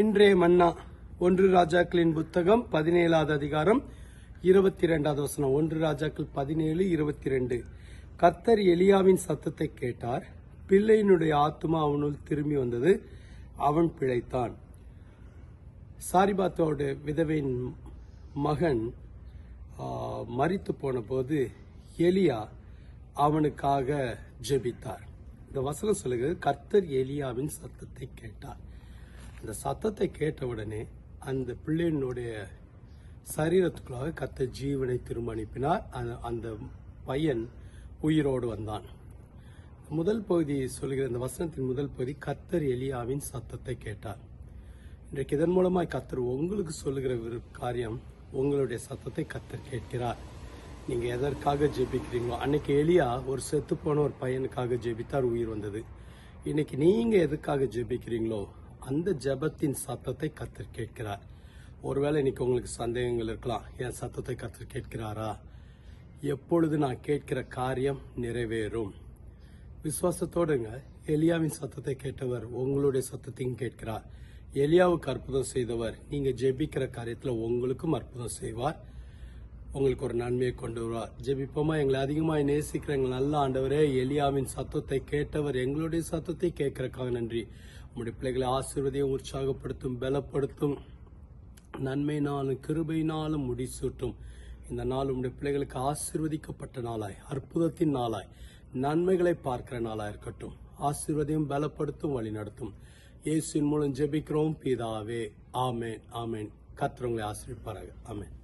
இன்றைய மன்னா ஒன்று ராஜாக்களின் புத்தகம் பதினேழாவது அதிகாரம் இருபத்தி ரெண்டாவது வசனம். ஒன்று ராஜாக்கள் பதினேழு இருபத்தி ரெண்டு கத்தர் எலியாவின் சத்தத்தை கேட்டார். பிள்ளையினுடைய ஆத்மா அவனுள் திரும்பி வந்தது. அவன் பிழைத்தான். சாரிபாத்தோட விதவையின் மகன் மறித்து போன போது எலியா அவனுக்காக ஜெபித்தார். இந்த வசனம் சொல்லுகிறது கர்த்தர் எலியாவின் சத்தத்தை கேட்டார். அந்த சத்தத்தை கேட்ட உடனே அந்த பிள்ளையினுடைய சரீரத்துக்குள்ளாக கத்த ஜீவனை திரும்ப அனுப்பினார். அந்த- அந்த பையன் உயிரோடு வந்தான். முதல் பகுதி சொல்கிற இந்த வசனத்தின் முதல் பகுதி கத்தர் எலியாவின் சத்தத்தை கேட்டார். இன்றைக்கு இதன் மூலமாக கத்தர் உங்களுக்கு சொல்லுகிற ஒரு காரியம் உங்களுடைய சத்தத்தை கத்தர் கேட்கிறார். நீங்க எதற்காக ஜெபிக்கிறீங்களோ அன்னைக்கு எலியா ஒரு செத்து போன ஒரு பையனுக்காக ஜெபித்தார் உயிர் வந்தது. இன்னைக்கு நீங்க எதுக்காக ஜெபிக்கிறீங்களோ அந்த ஜெபத்தின் சத்தத்தை கத்தர் கேட்கிறார். ஒருவேளை இன்னைக்கு உங்களுக்கு சந்தேகங்கள் இருக்கலாம். என் சத்தத்தை கத்தர் கேட்கிறாரா? எப்பொழுது நான் கேட்கிற காரியம் நிறைவேறும். விசுவாசத்தோடுங்க எலியாவின் சத்தத்தை கேட்டவர் உங்களுடைய சத்தத்தையும் கேட்கிறார். எலியாவுக்கு அற்புதம் செய்தவர் நீங்க ஜெபிக்கிற காரியத்தில் உங்களுக்கும் அற்புதம் செய்வார். உங்களுக்கு ஒரு நன்மையை கொண்டு வருவார். ஜெபிப்போமா? எங்களை அதிகமாக நேசிக்கிற எங்கள் நல்ல ஆண்டவரே எலியாவின் சத்தத்தை கேட்டவர் எங்களுடைய சத்தத்தை கேட்கறக்காக நன்றி. நம்முடைய பிள்ளைகளை ஆசீர்வதியும் உற்சாகப்படுத்தும் பலப்படுத்தும். நன்மையினாலும் கிருபையினாலும் முடிசூட்டும். இந்த நாள் உங்களுடைய பிள்ளைகளுக்கு ஆசீர்வதிக்கப்பட்ட நாளாய் அற்புதத்தின் நாளாய் நன்மைகளை பார்க்கிற நாளாக இருக்கட்டும். ஆசிர்வதையும் பலப்படுத்தும் வழி நடத்தும் இயேசுவின் மூலம் ஜெபிக்கிறோம் பிதாவே. ஆமேன் ஆமேன். கத்துறவங்களை உங்களை ஆமேன்.